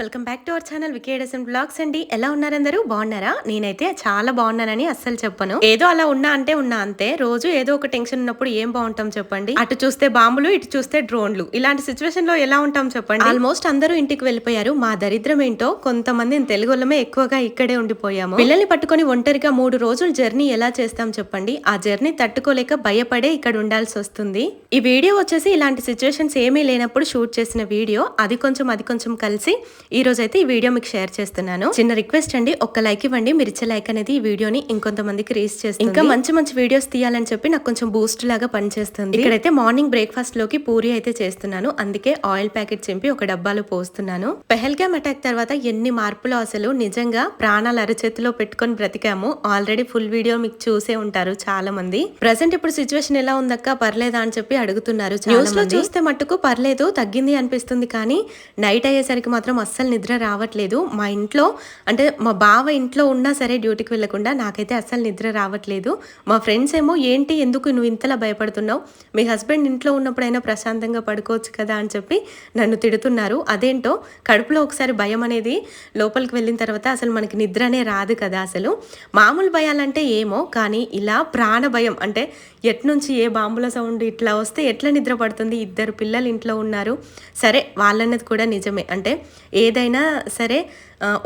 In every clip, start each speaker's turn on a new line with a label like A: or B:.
A: Welcome back to our channel వికేడసన్ blogs అండి. ఎలా ఉన్నారందరూ? బాగున్నారా? నేనైతే చాలా బాగున్నానని అస్సలు చెప్పను. ఏదో అలా ఉన్నా అంటే ఉన్నా అంతే. రోజు ఏదో ఒక టెన్షన్ ఉన్నప్పుడు ఏం బాగుంటాం చెప్పండి. అటు చూస్తే బాంబులు ఇటు చూస్తే డ్రోన్లు. ఇలాంటి సిచ్యువేషన్లో ఎలా ఉంటాం చెప్పండి? ఆల్మోస్ట్ అందరూ ఇంటికి వెళ్ళిపోయారు. మా దరిద్రం ఏంటో కొంతమంది తెలుగులమే ఎక్కువగా ఇక్కడే ఉండిపోయాము. పిల్లల్ని పట్టుకొని ఒంటరిగా మూడు రోజులు జర్నీ ఎలా చేస్తాం చెప్పండి? ఆ జర్నీ తట్టుకోలేక భయపడే ఇక్కడ ఉండాల్సి వస్తుంది. ఈ వీడియో వచ్చేసి ఇలాంటి సిచ్యువేషన్స్ ఏమీ లేనప్పుడు షూట్ చేసిన వీడియో. అది కొంచెం అది కొంచెం కలిసి ఈ రోజు అయితే ఈ వీడియో మీకు షేర్ చేస్తున్నాను. చిన్న రిక్వెస్ట్ అండి ఒక్క లైక్ ఇవ్వండి. మీరు ఇచ్చే లైక్ అనేది ఈ వీడియోని ఇంకొంతమందికి రీచ్ చేస్తుంది. ఇంకా మంచి మంచి వీడియోస్ తీయాలని చెప్పి నాకు కొంచెం బూస్ట్ లాగా పనిచేస్తుంది. ఇక్కడైతే మార్నింగ్ బ్రేక్ఫాస్ట్లోకి పూరి అయితే చేస్తున్నాను. అందుకే ఆయిల్ ప్యాకెట్ చింపి ఒక డబ్బాలో పోస్తున్నాను. పెహల్గామ్ అటాక్ తర్వాత ఎన్ని మార్పులు అసలు నిజంగా ప్రాణాలు అరచేతిలో పెట్టుకొని బ్రతికాము. ఆల్రెడీ ఫుల్ వీడియో మీకు చూసే ఉంటారు చాలా మంది ప్రజెంట్ ఇప్పుడు సిచ్యువేషన్ ఎలా ఉందక్క? పర్లేదా అని చెప్పి అడుగుతున్నారు న్యూస్లో చూస్తే మట్టుకు పర్లేదు తగ్గింది అనిపిస్తుంది కానీ నైట్ అయ్యేసరికి మాత్రం అస్సలు నిద్ర రావట్లేదు. మా ఇంట్లో అంటే మా బావ ఇంట్లో ఉన్నా సరే డ్యూటీకి వెళ్ళకుండా నాకైతే అస్సలు నిద్ర రావట్లేదు. మా ఫ్రెండ్స్ ఏమో ఏంటి ఎందుకు నువ్వు ఇంతలా భయపడుతున్నావు? మీ హస్బెండ్ ఇంట్లో ఉన్నప్పుడైనా ప్రశాంతంగా పడుకోవచ్చు కదా? అని చెప్పి నన్ను తిడుతున్నారు. అదేంటో కడుపులో ఒకసారి భయం అనేది లోపలికి వెళ్ళిన తర్వాత అసలు మనకి నిద్రనే రాదు కదా అసలు. మామూలు భయాలంటే ఏమో కానీ ఇలా ప్రాణ భయం అంటే ఎట్నుంచి ఏ బాంబుల సౌండ్ ఇట్లా వస్తే ఎట్లా నిద్ర పడుతుంది? ఇద్దరు పిల్లలు ఇంట్లో ఉన్నారు. సరే వాళ్ళన్నది కూడా నిజమే. అంటే ఏ ఏదైనా సరే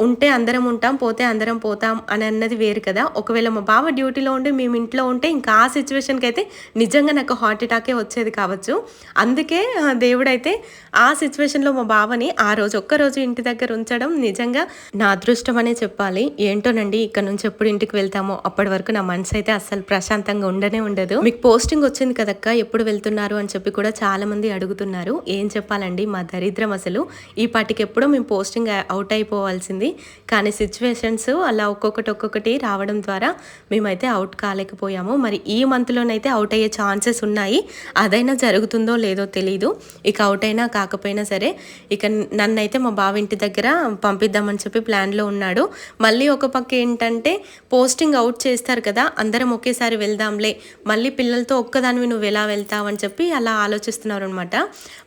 A: ఉంటే అందరం ఉంటాం పోతే అందరం పోతాం అని అన్నది వేరు కదా. ఒకవేళ మా బావ డ్యూటీలో ఉండి మేము ఇంట్లో ఉంటే ఇంకా ఆ సిచ్యువేషన్కి అయితే నిజంగా నాకు హార్ట్ అటాకే వచ్చేది కావచ్చు. అందుకే ఆ, దేవుడైతే ఆ సిచ్యువేషన్లో మా బావని ఆ రోజు ఒక్కరోజు ఇంటి దగ్గర ఉంచడం నిజంగా నా అదృష్టం అనే చెప్పాలి. ఏంటోనండి ఇక్కడ నుంచి ఎప్పుడు ఇంటికి వెళ్తామో అప్పటి వరకు నా మనసు అయితే అస్సలు ప్రశాంతంగా ఉండనే ఉండదు. మీకు పోస్టింగ్ వచ్చింది కదక్క ఎప్పుడు వెళ్తున్నారు అని చెప్పి కూడా చాలా మంది అడుగుతున్నారు. ఏం చెప్పాలండి మా దరిద్రం అసలు. ఈ పాటికి ఎప్పుడో మేము పోస్టింగ్ అవుట్ అయిపోవాల్సింది కానీ సిచ్యువేషన్స్ అలా ఒక్కొక్కటి ఒక్కొక్కటి రావడం ద్వారా మేమైతే అవుట్ కాలేకపోయాము. మరి ఈ మంత్లోనైతే అవుట్ అయ్యే ఛాన్సెస్ ఉన్నాయి. అదైనా జరుగుతుందో లేదో తెలీదు. ఇక అవుట్ అయినా కాకపోయినా సరే ఇక నన్నైతే మా బావ ఇంటి దగ్గర పంపిద్దామని చెప్పి ప్లాన్లో ఉన్నాడు. మళ్ళీ ఒక పక్క ఏంటంటే పోస్టింగ్ అవుట్ చేస్తారు కదా అందరం ఒకేసారి వెళ్దాంలే మళ్ళీ పిల్లలతో ఒక్కదానివి నువ్వు ఎలా వెళ్తావు అని చెప్పి అలా ఆలోచిస్తున్నారు అనమాట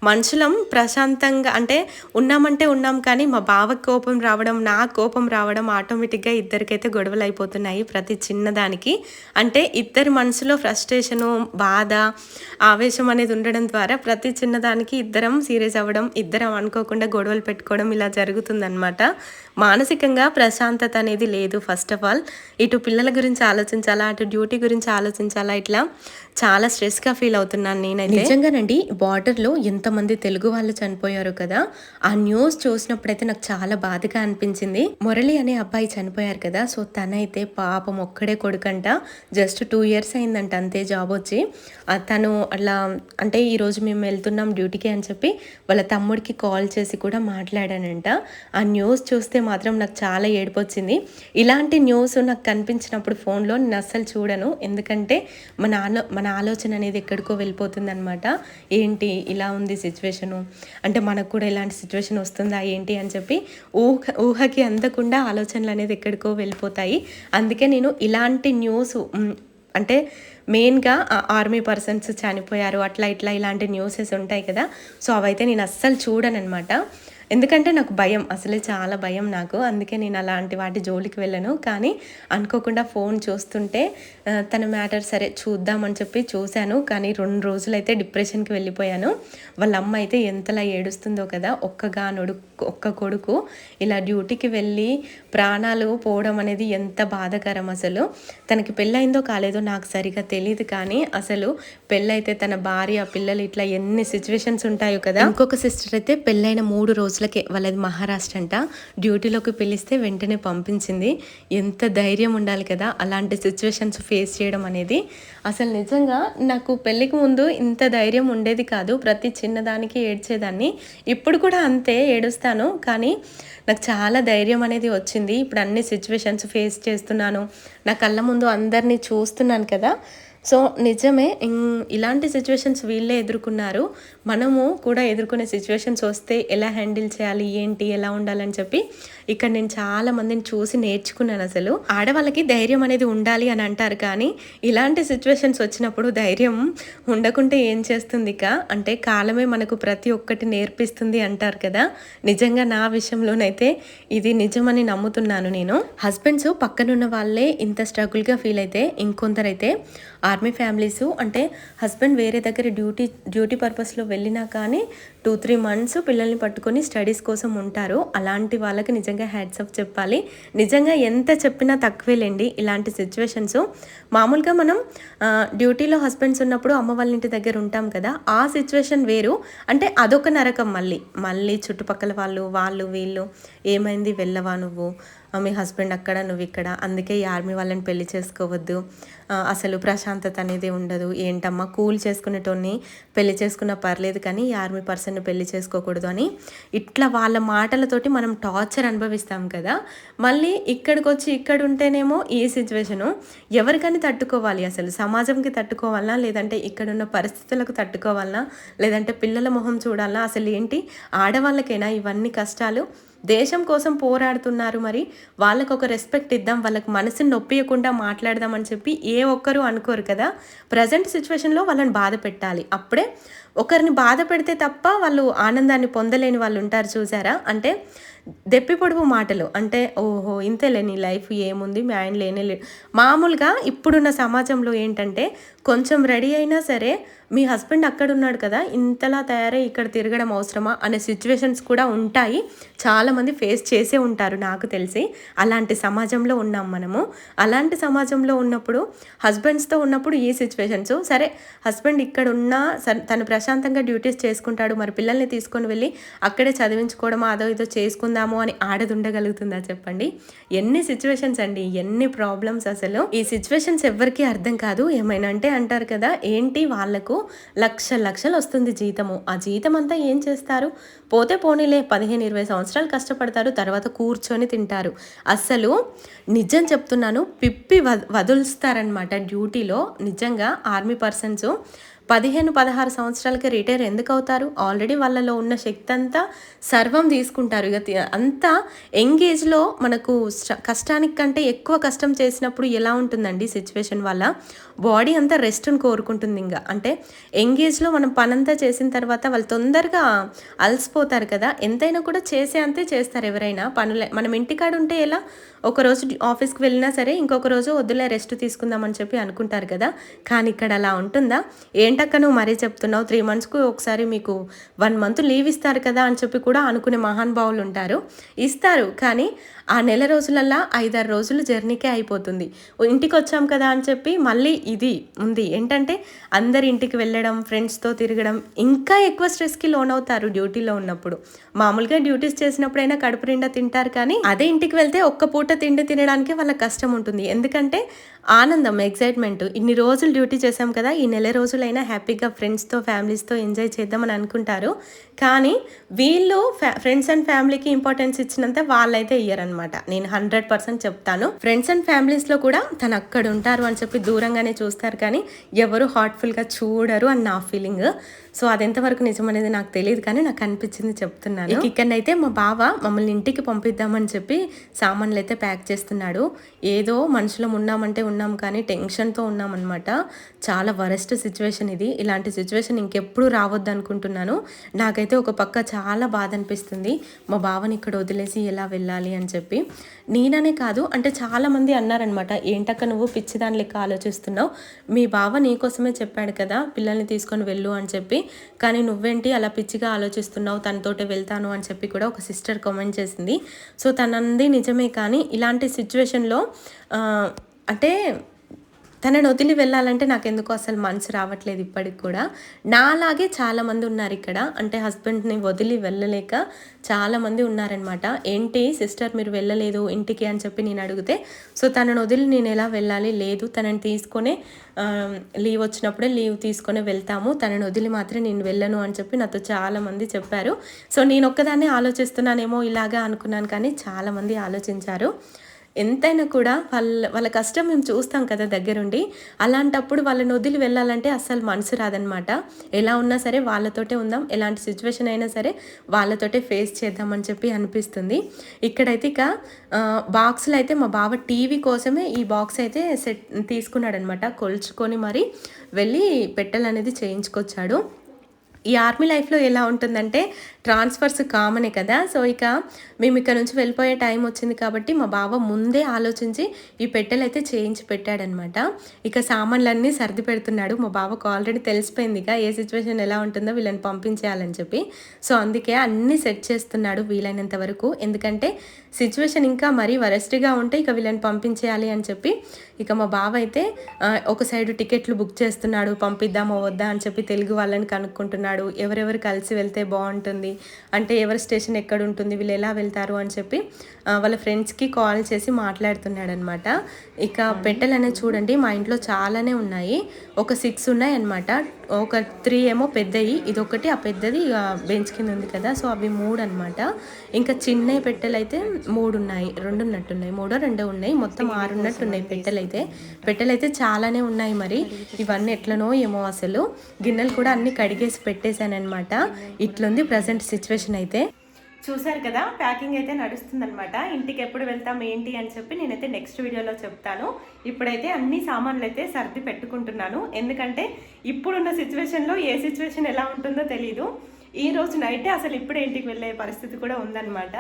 A: మనుషులం ప్రశాంతంగా అంటే ఉన్నామంటే ఉన్నాం కానీ మా బావ కోపం రావడం నా కోపం రావడం ఆటోమేటిక్గా ఇద్దరికైతే గొడవలు అయిపోతున్నాయి ప్రతి చిన్నదానికి. అంటే ఇద్దరి మనసులో ఫ్రస్ట్రేషను బాధ ఆవేశం అనేది ఉండడం ద్వారా ప్రతి చిన్నదానికి ఇద్దరం సీరియస్ అవ్వడం ఇద్దరం అనుకోకుండా గొడవలు పెట్టుకోవడం ఇలా జరుగుతుందన్నమాట. మానసికంగా ప్రశాంతత అనేది లేదు ఫస్ట్ ఆఫ్ ఆల్. ఇటు పిల్లల గురించి ఆలోచించాలా అటు డ్యూటీ గురించి ఆలోచించాలా ఇట్లా చాలా స్ట్రెస్గా ఫీల్ అవుతున్నాను నేనైతే. నిజంగానండి బార్డర్లో ఎంతమంది తెలుగు వాళ్ళు చనిపోయారు కదా ఆ న్యూస్ చూసినప్పుడైతే నాకు చాలా బాధగా అనిపించింది. మురళి అనే అబ్బాయి చనిపోయారు కదా సో తనైతే పాపం ఒక్కడే కొడుకంట. జస్ట్ టూ ఇయర్స్ అయిందంట అంతే జాబ్ వచ్చి. తను అలా అంటే ఈరోజు మేము వెళ్తున్నాం డ్యూటీకి అని చెప్పి వాళ్ళ తమ్ముడికి కాల్ చేసి కూడా మాట్లాడానంట. ఆ న్యూస్ చూస్తే మాత్రం నాకు చాలా ఏడుపు వచ్చింది ఇలాంటి న్యూస్ నాకు కనిపించినప్పుడు ఫోన్లో నేను అస్సలు చూడను. ఎందుకంటే మన ఆలో మన ఆలోచన అనేది ఎక్కడికో వెళ్ళిపోతుంది అనమాట ఏంటి ఇలా ఉంది సిచ్యువేషను? అంటే మనకు కూడా ఇలాంటి సిచ్యువేషన్ వస్తుందా? ఏంటి? అని చెప్పి ఊహ ఊహకి అందకుండా ఆలోచనలు అనేది ఎక్కడికో వెళ్ళిపోతాయి. అందుకే నేను ఇలాంటి న్యూస్ అంటే మెయిన్గా ఆర్మీ పర్సన్స్ చనిపోయారు అట్లా ఇట్లా ఇలాంటి న్యూసెస్ ఉంటాయి కదా. సో అవైతే నేను అస్సలు చూడను అనమాట ఎందుకంటే నాకు భయం అసలే చాలా భయం నాకు. అందుకే నేను అలాంటి వాటి జోలికి వెళ్ళను. కానీ అనుకోకుండా ఫోన్ చూస్తుంటే తన మ్యాటర్ సరే చూద్దామని చెప్పి చూశాను. కానీ రెండు రోజులైతే డిప్రెషన్కి వెళ్ళిపోయాను. వాళ్ళ అమ్మ అయితే ఎంతలా ఏడుస్తుందో కదా ఒక్కగానొడు ఒక్క కొడుకు ఇలా డ్యూటీకి వెళ్ళి ప్రాణాలు పోవడం అనేది ఎంత బాధాకరం అసలు. తనకి పెళ్ళయిందో కాలేదో నాకు సరిగా తెలియదు కానీ అసలు పెళ్ళైతే తన భార్య పిల్లలు ఇట్లా ఎన్ని సిచ్యువేషన్స్ ఉంటాయో కదా. ఇంకొక సిస్టర్ అయితే పెళ్ళైన మూడు రోజులు రోజులకే వాళ్ళది మహారాష్ట్ర అంట డ్యూటీలోకి పిలిస్తే వెంటనే పంపించింది. ఎంత ధైర్యం ఉండాలి కదా అలాంటి సిచ్యువేషన్స్ ఫేస్ చేయడం అనేది. అసలు నిజంగా నాకు పెళ్ళికి ముందు ఇంత ధైర్యం ఉండేది కాదు. ప్రతి చిన్నదానికి ఏడ్చేదాన్ని. ఇప్పుడు కూడా అంతే ఏడుస్తాను. కానీ నాకు చాలా ధైర్యం అనేది వచ్చింది. ఇప్పుడు అన్ని సిచ్యువేషన్స్ ఫేస్ చేస్తున్నాను. నా కళ్ళ ముందు అందరినీ చూస్తున్నాను కదా. సో నిజమే ఇలాంటి సిచ్యువేషన్స్ వీళ్ళే ఎదుర్కొన్నారు. మనము కూడా ఎదుర్కొనే సిచ్యువేషన్స్ వస్తే ఎలా హ్యాండిల్ చేయాలి ఏంటి ఎలా ఉండాలని చెప్పి ఇక్కడ నేను చాలా మందిని చూసి నేర్చుకున్నాను అసలు. ఆడవాళ్ళకి ధైర్యం అనేది ఉండాలి అని అంటారు కానీ ఇలాంటి సిచ్యువేషన్స్ వచ్చినప్పుడు ధైర్యం ఉండకుంటే ఏం చేస్తుంది ఇక? అంటే కాలమే మనకు ప్రతి ఒక్కటి నేర్పిస్తుంది అంటారు కదా? నిజంగా నా విషయంలోనైతే ఇది నిజమని నమ్ముతున్నాను నేను. హస్బెండ్స్ పక్కనున్న వాళ్ళే ఇంత స్ట్రగుల్గా ఫీల్ అయితే ఇంకొందరైతే ఆర్మీ ఫ్యామిలీస్ అంటే హస్బెండ్ వేరే దగ్గర డ్యూటీ డ్యూటీ పర్పస్లో వెళ్ళినా కానీ టూ త్రీ మంత్స్ పిల్లల్ని పట్టుకొని స్టడీస్ కోసం ఉంటారు. అలాంటి వాళ్ళకి నిజంగా హ్యాడ్సప్ చెప్పాలి. నిజంగా ఎంత చెప్పినా తక్కువేలేండి ఇలాంటి సిచ్యువేషన్స్. మామూలుగా మనం డ్యూటీలో హస్బెండ్స్ ఉన్నప్పుడు అమ్మ వాళ్ళ ఇంటి దగ్గర ఉంటాం కదా ఆ సిచ్యువేషన్ వేరు. అంటే అదొక నరకం మళ్ళీ. మళ్ళీ చుట్టుపక్కల వాళ్ళు వాళ్ళు వీళ్ళు ఏమైంది వెళ్ళవా నువ్వు? మీ హస్బెండ్ అక్కడ నువ్వు ఇక్కడ. అందుకే ఈ ఆర్మీ వాళ్ళని పెళ్ళి చేసుకోవద్దు. అసలు ప్రశాంతత అనేది ఉండదు. ఏంటమ్మా కూల్ చేసుకునేటోని పెళ్ళి చేసుకున్నా పర్లేదు కానీ ఈ ఆర్మీ పర్సన్ పెళ్ళి చేసుకోకూడదు అని ఇట్లా వాళ్ళ మాటలతోటి మనం టార్చర్ అనుభవిస్తాం కదా. మళ్ళీ ఇక్కడికి వచ్చి ఇక్కడ ఉంటేనేమో ఈ సిచ్యువేషను ఎవరికని తట్టుకోవాలి. అసలు సమాజంకి తట్టుకోవాలనా లేదంటే ఇక్కడున్న పరిస్థితులకు తట్టుకోవాలనా లేదంటే పిల్లల మొహం చూడాలా అసలు ఏంటి? ఆడవాళ్ళకైనా ఇవన్నీ కష్టాలు? దేశం కోసం పోరాడుతున్నారు మరి. వాళ్ళకు ఒక రెస్పెక్ట్ ఇద్దాం వాళ్ళకి మనసుని నొప్పియకుండా మాట్లాడదామని చెప్పి ఏ ఏ ఒక్కరు అనుకోరు కదా. ప్రజెంట్ సిచ్యువేషన్లో వాళ్ళని బాధ పెట్టాలి. అప్పుడే ఒకరిని బాధ పెడితే తప్ప వాళ్ళు ఆనందాన్ని పొందలేని వాళ్ళు ఉంటారు చూసారా? అంటే దెప్పి పొడుపు మాటలు. అంటే ఓహో ఇంతేలే నీ లైఫ్ ఏముంది? మీ ఆయన లేనే లేదు మామూలుగా ఇప్పుడున్న సమాజంలో ఏంటంటే కొంచెం రెడీ అయినా సరే మీ హస్బెండ్ అక్కడ ఉన్నాడు కదా ఇంతలా తయారై ఇక్కడ తిరగడం అవసరమా? అనే సిచ్యువేషన్స్ కూడా ఉంటాయి. చాలామంది ఫేస్ చేసే ఉంటారు నాకు తెలిసి. అలాంటి సమాజంలో ఉన్నాం మనము. అలాంటి సమాజంలో ఉన్నప్పుడు హస్బెండ్స్తో ఉన్నప్పుడు ఈ సిచ్యువేషన్స్. సరే హస్బెండ్ ఇక్కడ ఉన్నా తను ప్రశాంతంగా డ్యూటీస్ చేసుకుంటాడు. మరి పిల్లల్ని తీసుకొని వెళ్ళి అక్కడే చదివించుకోవడం అదో ఇదో చేసుకుందాము అని ఆడది ఉండగలుగుతుందా చెప్పండి? ఎన్ని సిచ్యువేషన్స్ అండి ఎన్ని ప్రాబ్లమ్స్ అసలు? ఈ సిచ్యువేషన్స్ ఎవరికి అర్థం కాదు. ఏమైనా అంటే అంటారు కదా ఏంటి వాళ్ళకు లక్ష లక్షలు వస్తుంది జీతము. ఆ జీతం అంతా ఏం చేస్తారు? పోతే పోనీలే పదిహేను ఇరవై సంవత్సరాలు కష్టపడతారు తర్వాత కూర్చొని తింటారు. అస్సలు నిజం చెప్తున్నాను పిప్పి వదులుస్తారనమాట డ్యూటీలో. నిజంగా ఆర్మీ పర్సన్స్ పదిహేను పదహారు సంవత్సరాలకి రిటైర్ ఎందుకు అవుతారు ఆల్రెడీ వాళ్ళలో ఉన్న శక్తి అంతా సర్వం తీసుకుంటారు. ఇక అంతా ఎంగేజ్లో మనకు కష్టానికి కంటే ఎక్కువ కష్టం చేసినప్పుడు ఎలా ఉంటుందండి సిచ్యువేషన్ వల్ల? బాడీ అంతా రెస్ట్ని కోరుకుంటుంది ఇంకా అంటే ఎంగేజ్లో మనం పనంతా చేసిన తర్వాత వాళ్ళు తొందరగా అలసిపోతారు కదా? ఎంతైనా కూడా చేసే అంతే చేస్తారు ఎవరైనా. పనులే మనం ఇంటికాడ ఉంటే ఎలా? ఒకరోజు ఆఫీస్కి వెళ్ళినా సరే ఇంకొక రోజు వద్దులే రెస్ట్ తీసుకుందామని చెప్పి అనుకుంటారు కదా? కానీ ఇక్కడ అలా ఉంటుందా? ఏంటి ఏంటక్క నువ్వు మరీ చెప్తున్నావు? త్రీ మంత్స్కు ఒకసారి మీకు వన్ మంత్ లీవ్ ఇస్తారు కదా అని చెప్పి కూడా అనుకునే మహానుభావులు ఉంటారు. ఇస్తారు కానీ ఆ నెల రోజులల్లా ఐదారు రోజులు జర్నీకే అయిపోతుంది. ఇంటికి వచ్చాం కదా అని చెప్పి మళ్ళీ ఇది ఉంది. ఏంటంటే అందరి ఇంటికి వెళ్ళడం ఫ్రెండ్స్తో తిరగడం ఇంకా ఎక్కువ స్ట్రెస్కి లోన్ అవుతారు డ్యూటీలో ఉన్నప్పుడు. మామూలుగా డ్యూటీస్ చేసినప్పుడైనా కడుపు నిండా తింటారు కానీ అదే ఇంటికి వెళ్తే ఒక్క పూట తిండి తినడానికి వాళ్ళకి కష్టం ఉంటుంది. ఎందుకంటే ఆనందం ఎగ్జైట్మెంట్ ఇన్ని రోజులు డ్యూటీ చేసాం కదా ఈ నెల రోజులైనా హ్యాపీగా ఫ్రెండ్స్తో ఫ్యామిలీస్తో ఎంజాయ్ చేద్దామని అనుకుంటారు. కానీ వీళ్ళు ఫ్రెండ్స్ అండ్ ఫ్యామిలీకి ఇంపార్టెన్స్ ఇచ్చినంత వాళ్ళైతే ఇయ్యరనమాట నేను హండ్రెడ్ పర్సెంట్ చెప్తాను. ఫ్రెండ్స్ అండ్ ఫ్యామిలీస్లో కూడా తను అక్కడ ఉంటారు అని చెప్పి దూరంగానే చూస్తారు కానీ ఎవరు హార్ట్ఫుల్గా చూడరు అని నా ఫీలింగ్. సో అది ఎంతవరకు నిజం అనేది నాకు తెలియదు కానీ నాకు అనిపించింది చెప్తున్నాను. ఇక్కడ ఇక్కడనైతే మా బావ మమ్మల్ని ఇంటికి పంపిద్దామని చెప్పి సామాన్లు అయితే ప్యాక్ చేస్తున్నాడు. ఏదో మనుషులం ఉన్నామంటే ఉన్నాం కానీ టెన్షన్తో ఉన్నామన్నమాట. చాలా వరస్ట్ సిచ్యువేషన్ ఇది. ఇలాంటి సిచ్యువేషన్ ఇంకెప్పుడు రావద్దు అనుకుంటున్నాను నాకైతే ఒక పక్క చాలా బాధ అనిపిస్తుంది మా బావని ఇక్కడ వదిలేసి ఎలా వెళ్ళాలి అని చెప్పి. నేననే కాదు అంటే చాలామంది అన్నారనమాట ఏంటక్క నువ్వు పిచ్చిదాని లెక్క ఆలోచిస్తున్నావు? మీ బావ నీకోసమే చెప్పాడు కదా పిల్లల్ని తీసుకొని వెళ్ళు అని చెప్పి. కానీ నువ్వేంటి అలా పిచ్చిగా ఆలోచిస్తున్నావు తనతోటే వెళ్తాను అని చెప్పి కూడా ఒక సిస్టర్ కామెంట్ చేసింది. సో తనంది నిజమే కానీ ఇలాంటి సిచ్యువేషన్లో అంటే తనని వదిలి వెళ్ళాలంటే నాకు ఎందుకో అసలు మనసు రావట్లేదు ఇప్పటికి కూడా. నాలాగే చాలామంది ఉన్నారు ఇక్కడ. అంటే హస్బెండ్ని వదిలి వెళ్ళలేక చాలామంది ఉన్నారనమాట ఏంటి సిస్టర్ మీరు వెళ్ళలేదు ఇంటికి అని చెప్పి నేను అడిగితే సో తనను వదిలి నేను ఎలా వెళ్ళాలి? లేదు తనని తీసుకొని లీవ్ వచ్చినప్పుడే లీవ్ తీసుకొని వెళ్తాము. తనని వదిలి మాత్రం నేను వెళ్ళను అని చెప్పి నాతో చాలామంది చెప్పారు. సో నేను ఒక్కదాన్నే ఆలోచిస్తున్నానేమో ఇలాగా అనుకున్నాను కానీ చాలామంది ఆలోచించారు. ఎంతైనా కూడా వాళ్ళ వాళ్ళ కష్టం మేము చూస్తాం కదా దగ్గరుండి. అలాంటప్పుడు వాళ్ళని వదిలి వెళ్ళాలంటే అస్సలు మనసు రాదనమాట ఎలా ఉన్నా సరే వాళ్ళతోటే ఉందాం. ఎలాంటి సిచ్యువేషన్ అయినా సరే వాళ్ళతోటే ఫేస్ చేద్దామని చెప్పి అనిపిస్తుంది. ఇక్కడైతే ఇక బాక్స్లో అయితే మా బావ టీవీ కోసమే ఈ బాక్స్ అయితే సెట్ తీసుకున్నాడనమాట కొలుచుకొని మరి వెళ్ళి పెట్టెలు అనేది చేయించుకొచ్చాడు. ఈ ఆర్మీ లైఫ్లో ఎలా ఉంటుందంటే ట్రాన్స్ఫర్స్ కామనే కదా. సో ఇక మేము ఇక్కడ నుంచి వెళ్ళిపోయే టైం వచ్చింది కాబట్టి మా బావ ముందే ఆలోచించి ఈ పెట్టెలు అయితే చేయించి పెట్టాడనమాట. ఇక సామాన్లన్నీ సర్ది పెడుతున్నాడు. మా బావకు ఆల్రెడీ తెలిసిపోయింది ఇక ఏ సిచ్యువేషన్ ఎలా ఉంటుందో వీళ్ళని పంపించేయాలని చెప్పి. సో అందుకే అన్నీ సెట్ చేస్తున్నాడు వీలైనంత వరకు. ఎందుకంటే సిచ్యువేషన్ ఇంకా మరీ వరెస్ట్గా ఉంటే ఇక వీళ్ళని పంపించేయాలి అని చెప్పి ఇక మా బావ అయితే ఒక సైడ్ టికెట్లు బుక్ చేస్తున్నాడు. పంపిద్దామో వద్దా అని చెప్పి తెలుగు వాళ్ళని కనుక్కుంటున్నాడు. ఎవరెవరు కలిసి వెళ్తే బాగుంటుంది అంటే ఎవరి స్టేషన్ ఎక్కడ ఉంటుంది వీళ్ళు ఎలా వెళ్తారు అని చెప్పి వాళ్ళ ఫ్రెండ్స్కి కాల్ చేసి మాట్లాడుతున్నాడు అనమాట ఇక పెట్టెలు అనేది చూడండి మా ఇంట్లో చాలానే ఉన్నాయి. ఒక సిక్స్ ఉన్నాయి అనమాట ఒక త్రీ ఏమో పెద్దవి ఇదొకటి ఆ పెద్దది బెంచ్ కింద ఉంది కదా సో అవి మూడు అనమాట ఇంకా చిన్న పెట్టెలు అయితే మూడు ఉన్నాయి రెండు ఉన్నట్టున్నాయి మూడో రెండో ఉన్నాయి మొత్తం ఆరు ఉన్నట్టు ఉన్నాయి పెట్టెలు అయితే పెట్టెలు అయితే చాలానే ఉన్నాయి మరి ఇవన్నీ ఎట్లనో ఏమో అసలు. గిన్నెలు కూడా అన్ని కడిగేసి పెట్టేశాను అనమాట ఇట్లుంది ప్రజెంట్ సిచ్యువేషన్ అయితే. చూశారు కదా ప్యాకింగ్ అయితే నడుస్తుందనమాట ఇంటికి ఎప్పుడు వెళ్తాం ఏంటి అని చెప్పి నేనైతే నెక్స్ట్ వీడియోలో చెప్తాను. ఇప్పుడైతే అన్ని సామాన్లు అయితే సర్ది పెట్టుకుంటున్నాను. ఎందుకంటే ఇప్పుడున్న సిచ్యువేషన్లో ఏ సిచ్యువేషన్ ఎలా ఉంటుందో తెలీదు. ఈ రోజు నైటే అసలు ఇప్పుడే ఇంటికి వెళ్ళే పరిస్థితి కూడా ఉందన్నమాట.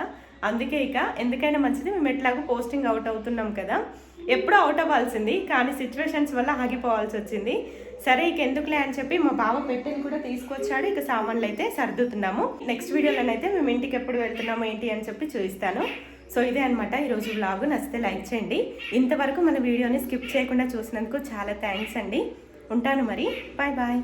A: అందుకే ఇక ఎందుకైనా మంచిది మేము ఎట్లాగో పోస్టింగ్ అవుట్ అవుతున్నాం కదా. ఎప్పుడో అవుట్ అవ్వాల్సింది కానీ సిచ్యువేషన్స్ వల్ల ఆగిపోవాల్సి వచ్చింది. సరే ఇక ఎందుకులే అని చెప్పి మా బావ పెట్టిని కూడా తీసుకొచ్చాడు. ఇక సామాన్లు అయితే సర్దుతున్నాము. నెక్స్ట్ వీడియోలోనైతే మేము ఇంటికి ఎప్పుడు వెళ్తున్నాము ఏంటి అని చెప్పి చూపిస్తాను. సో ఇదే అనమాట ఈరోజు బ్లాగ్ నచ్చితే లైక్ చేయండి. ఇంతవరకు మన వీడియోని స్కిప్ చేయకుండా చూసినందుకు చాలా థ్యాంక్స్ అండి. ఉంటాను మరి. Bye bye